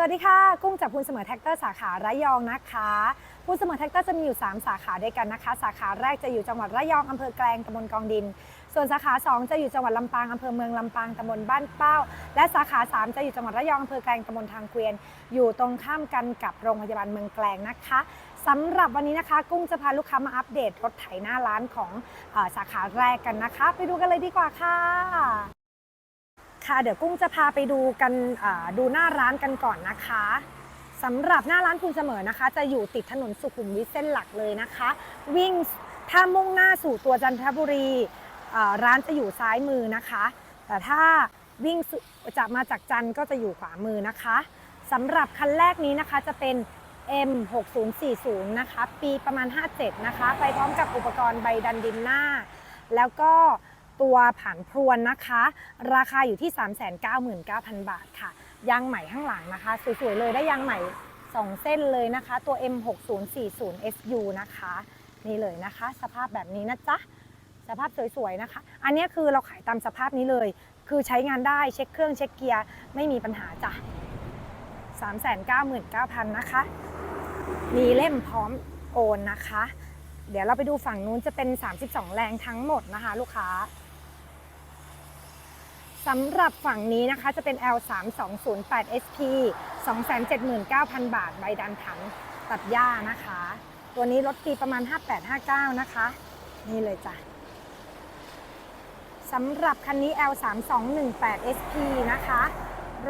สวัสดีค่ะ กุ้งจากพูนเสมอแท็กเตอร์สาขาระยองนะคะพูนเสมอแท็กเตอร์จะมีอยู่ 3 สาขาด้วยกันนะคะ สาขาแรกจะอยู่จังหวัดระยองอำเภอแกลงตำบลกองดิน ส่วนสาขา 2 จะอยู่จังหวัดลำปางอำเภอเมืองลำปางตำบลบ้านเป้า และสาขา 3 จะอยู่จังหวัดระยองอำเภอแกลงตำบลทางเกวียน อยู่ตรงข้ามกันกับโรงพยาบาลเมืองแกลงนะคะสำหรับวันนี้นะคะ กุ้งจะพาลูกค้ามาอัปเดตรถไถหน้าร้านของออสาขาแรกกันนะคะ ไปดูกันเลยดีกว่าค่ะ ค่ะ เดี๋ยวกุ้งจะพาไปดูกันดูหน้าร้านกันก่อนนะคะสำหรับหน้าร้านคุณเสมอนะคะ จะอยู่ติดถนนสุขุมวิทเส้นหลักเลยนะคะ วิ่งถ้ามุ่งหน้าสู่ตัวจันทบุรีร้านจะอยู่ซ้ายมือนะคะ แต่ถ้าวิ่งจะมาจากจันก็จะอยู่ขวามือนะคะสำหรับคันแรกนี้นะคะจะเป็น M6040 นะคะ ปีประมาณ 57 นะคะ ไปพร้อมกับอุปกรณ์ใบดันดินหน้า แล้วก็ ตัวผันพรวนนะคะ ราคาอยู่ที่ 399,000 บาทค่ะ ยางใหม่ข้างหลังนะคะ สวยๆเลยได้ยางใหม่ 2 เส้นเลยนะคะ ตัว M6040 SU นะคะ นี่เลยนะคะ สภาพแบบนี้นะจ๊ะ สภาพสวยๆนะคะ อันนี้คือเราขายตามสภาพนี้เลย คือใช้งานได้เช็คเครื่องเช็คเกียร์ไม่มีปัญหาจ้ะ 399,000 นะคะ มีเล่มพร้อมโอนนะคะ เดี๋ยวเราไปดูฝั่งนู้นจะเป็น 32 แรงทั้งหมดนะคะ ลูกค้า สำหรับฝั่งนี้นะคะจะเป็น L 3 2 0 8 SP 279,000 บาทใบดันถังตัดหญ้านะคะ ตัวนี้รถปีประมาณ 5859 นะคะ นี่เลยจ้ะสำหรับคันนี้ L 3 2 1 8 SP นะคะ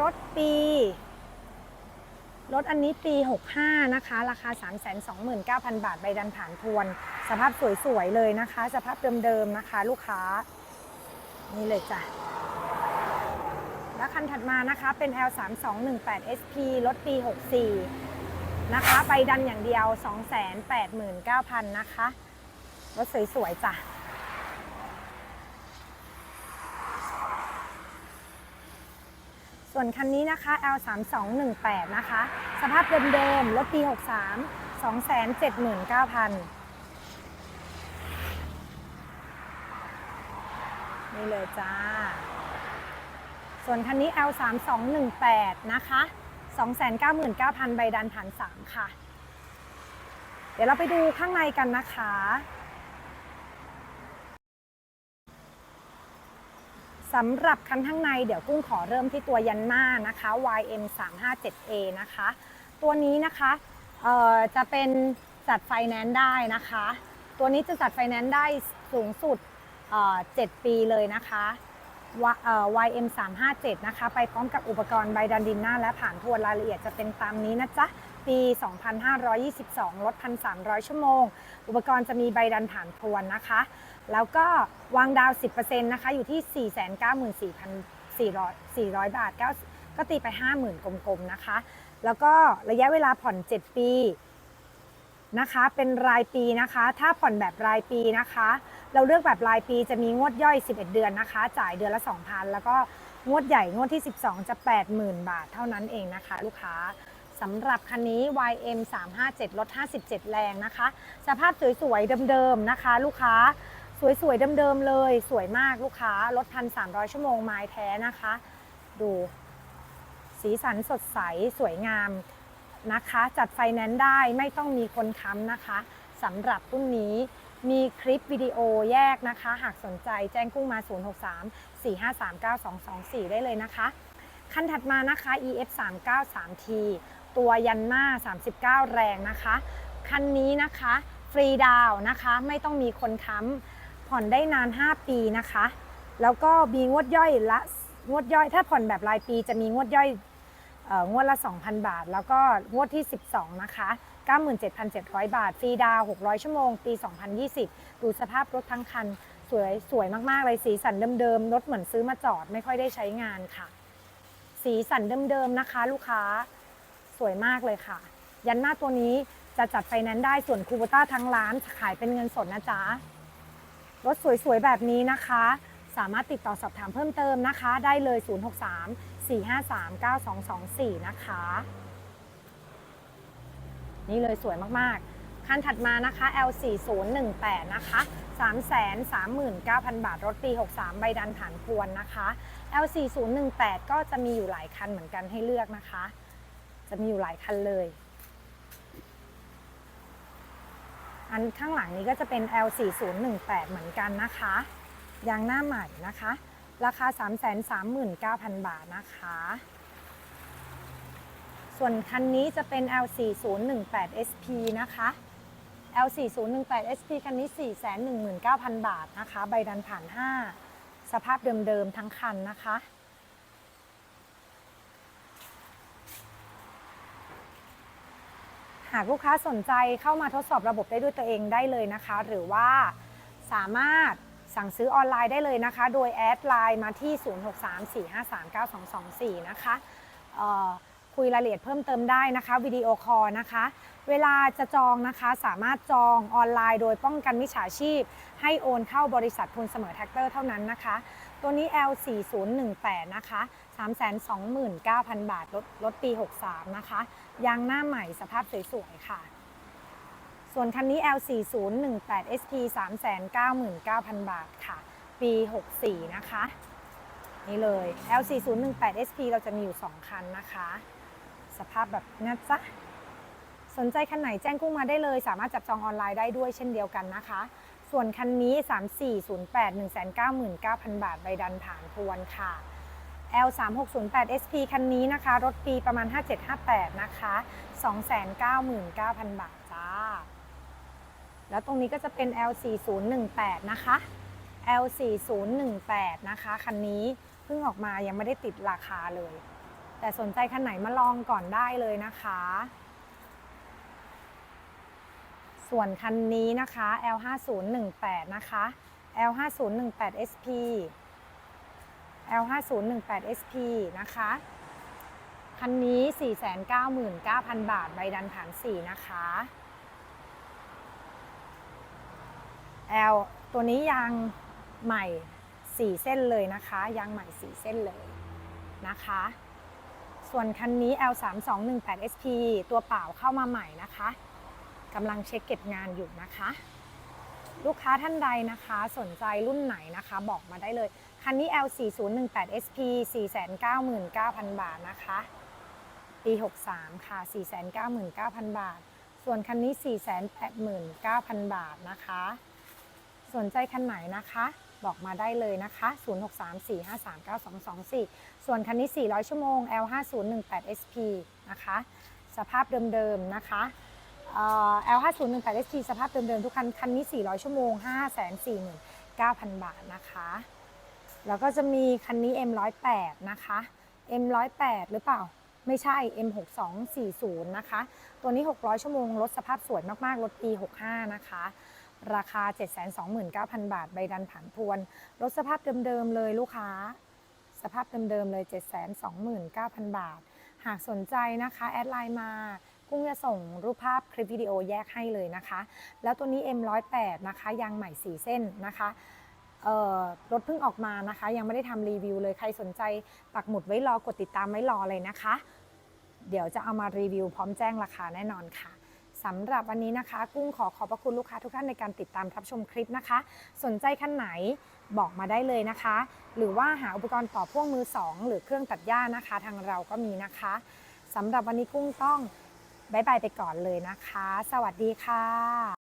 รถปี รถอันนี้ปี 65 นะคะ ราคา 329,000 บาท ใบดันผ่านทวน สภาพสวย ๆ เลยนะคะ สภาพเดิม ๆ นะคะ ลูกค้า นี่เลยจ้ะ แล้วคันถัดมานะคะเป็น L 3 2 1 8 SP รถปี 64 นะคะใบดันอย่างเดียว 289,000 นะคะ รถสวยๆจ้ะส่วนคันนี้นะคะ L 3 2 1 8 นะคะ สภาพเดิมๆ รถปี 63 279,000 นี่เลยจ้า ส่วนคันนี้ L 3 2 1 8 นะคะ 299,000 ใบดันผ่าน 3 ค่ะ เดี๋ยวเราไปดูข้างในกันนะคะ สำหรับคันข้างในเดี๋ยวกุ้งขอเริ่มที่ตัวยันหน้านะคะ YM 3 5 7 A นะคะ ตัวนี้นะคะเอ่อจะเป็นจัดไฟแนนซ์ได้นะคะ ตัวนี้จะจัดไฟแนนซ์ได้สูงสุดเอ่อ7ปีเลยนะคะ วะเอ่อ YM 3 5 7 นะคะ ไปพร้อมกับอุปกรณ์ใบดันดินหน้าและผ่านทวนรายละเอียดจะเป็นตามนี้นะจ๊ะ ปี 2522ลด1,300 ชั่วโมง อุปกรณ์จะมีใบดันผ่านทวนนะคะ แล้วก็วางดาว 10%นะคะ อยู่ที่ 494,400 400บาทก็ก็ตีไป 50,000 กลมๆ นะคะ แล้วก็ระยะเวลาผ่อน 7 ปีนะคะ เป็นรายปีนะคะ ถ้าผ่อนแบบรายปีนะคะ เราเลือกแบบรายปีจะมีงวดย่อย 11 เดือนนะคะ จ่ายเดือนละ 2,000 แล้วก็งวดใหญ่งวดที่ 12 จะ 80,000 บาทเท่านั้นเองนะคะ ลูกค้าสำหรับคันนี้ YM 357ลด57 แรงนะคะ สภาพสวยๆเดิมๆนะคะ ลูกค้าสวยๆเดิมๆเลย สวยมากลูกค้ารถพันสามชั่วโมงไม้แท้นะคะ ดู สีสันสดใสสวยงามนะคะ จัดไฟแนนซ์ได้ไม่ต้องมีคนค้ำนะคะสำหรับรุ่นนี้ มีคลิปวิดีโอแยกนะคะ หากสนใจแจ้งกุ้งมา 063 453 9224 ได้เลยนะคะ คันถัดมานะคะ EF 393 T ตัวยันมา39 แรงนะคะ คันนี้นะคะ ฟรีดาวนะคะ ไม่ต้องมีคนค้ำผ่อนได้นาน 5 ปีนะคะ แล้วก็มีงวดย่อยละงวดย่อย ถ้าผ่อนแบบรายปีจะมีงวดย่อยงวดละ 2,000 บาท แล้วก็งวดที่ 12 นะคะ 97,700 บาท ฟรีดาว 600 ชั่วโมง ปี 2020 ดูสภาพรถทั้งคัน สวยสวยมาก ๆ เลย สีสันเดิม ๆ รถเหมือนซื้อมาจอดไม่ค่อยได้ใช้งานค่ะ สีสันเดิม ๆ นะคะ ลูกค้า สวยมากเลยค่ะ ยันหน้าตัวนี้จะจัดไฟแนนซ์ได้ ส่วนคูโบต้าทั้งร้านขายเป็นเงินสดนะจ๊ะ รถสวย ๆ แบบนี้นะคะ สามารถติดต่อสอบถามเพิ่มเติมนะคะ ได้เลย 063 453 9224 นะคะ นี่เลยสวยมากๆ คันถัดมานะคะ L4018 นะคะ339,000 บาท รถปี 63 ใบดันผ่านพวนนะคะ L4018 ก็จะมีอยู่หลายคันเหมือนกันให้เลือกนะคะ จะมีอยู่หลายคันเลย อันข้างหลังนี้ก็จะเป็น L4018 เหมือนกันนะคะยางหน้าใหม่นะคะ ราคา 339,000 บาทนะคะ ส่วนคันนี้จะเป็น L4018SP นะคะ L4018SP คันนี้ 419,000 บาทนะคะ ใบดันผ่าน 5 สภาพเดิมๆทั้งคันนะคะ หากลูกค้าสนใจเข้ามาทดสอบระบบได้ด้วยตัวเองได้เลยนะคะ หรือว่าสามารถสั่งซื้อออนไลน์ได้เลยนะคะ โดยแอดไลน์มาที่ 0634539224 นะคะ คุยรายละเอียดเพิ่มเติมได้นะคะวิดีโอคอลนะคะ เวลาจะจองนะคะสามารถจองออนไลน์ โดยป้องกันมิจฉาชีพ ให้โอนเข้าบริษัททุนเสมอแท็กเตอร์เท่านั้นนะคะ ตัวนี้ L4018 นะคะ 329,000 บาทลดลดปี 63 นะคะยางหน้าใหม่สภาพสวยๆค่ะส่วนคันนี้ L4018 SP 399,000 บาทค่ะ ปี 64 นะคะ นี่เลย L4018 SP เราจะมีอยู่ 2 คันนะคะ สภาพแบบนี้จ๊ะสนใจคันไหนแจ้งกุ้งมาได้เลย สามารถจับจองออนไลน์ได้ด้วยเช่นเดียวกันนะคะ ส่วนคันนี้ 3408 199,000 บาทใบดันผ่านทวนค่ะ L3608 SP คันนี้นะคะ รถปีประมาณ 5758 นะคะ 299,000 บาทจ้า แล้วตรงนี้ก็จะเป็น L4018 นะคะ L4018 นะคะ คันนี้เพิ่งออกมายังไม่ได้ติดราคาเลย แต่สนใจคันไหนมาลองก่อนได้เลยนะคะ ส่วนคันนี้นะคะ L5018 นะคะ L5018 SP L5018 SP นะคะ คันนี้ 499,000 บาท ใบดันผ่าน 4 นะคะ L ตัวนี้ยางใหม่ 4 เส้นเลยนะคะ ยางใหม่ 4 เส้นเลยนะคะ ส่วนคันนี้ L3218 SP ตัวเปล่าเข้ามาใหม่นะคะกำลังเช็คเก็บงานอยู่นะคะ ลูกค้าท่านใดนะคะสนใจรุ่นไหนนะคะ บอกมาได้เลย คันนี้ L4018 SP 499,000 บาทนะคะ ปี 63 ค่ะ 499,000 บาท ส่วนคันนี้ 489,000 บาทนะคะ สนใจคันไหนนะคะ บอกมาได้เลยนะคะ 0634539224 ส่วนคันนี้ 400 ชั่วโมง L5018 SP นะคะ สภาพเดิมๆนะคะเอ่อ L5018 SP สภาพเดิมๆทุกคัน คันนี้ 400 ชั่วโมง 549,000 บาทนะคะ แล้วก็จะมีคันนี้ M108 นะคะ M108 หรือเปล่าไม่ใช่ M6240 นะคะ ตัวนี้ 600 ชั่วโมง รถสภาพสวยมาก ๆ รถปี 65 นะคะ ราคา 729,000 บาท ใบดันผันทวนรถสภาพเดิมๆเลยลูกค้า สภาพเดิมๆเลย 729,000 บาท หากสนใจนะคะ แอดไลน์มากุ้งจะส่งรูปภาพคลิปวิดีโอแยกให้เลยนะคะ แล้วตัวนี้ M108 นะคะยางใหม่4เส้นนะคะเออรถเพิ่งออกมานะคะ ยังไม่ได้ทำรีวิวเลยใครสนใจปักหมุดไว้รอกดติดตามไว้รอเลยนะคะ เดี๋ยวจะเอามารีวิวพร้อมแจ้งราคาแน่นอนค่ะ สำหรับวันนี้นะคะ กุ้งขอขอบพระคุณลูกค้าทุกท่านในการติดตามรับชมคลิปนะคะ สนใจคันไหนบอกมาได้เลยนะคะ หรือว่าหาอุปกรณ์ต่อพ่วงมือ 2 หรือเครื่องตัดหญ้านะคะ ทางเราก็มีนะคะสำหรับวันนี้กุ้งต้องบายบายไปก่อนเลยนะคะ สวัสดีค่ะ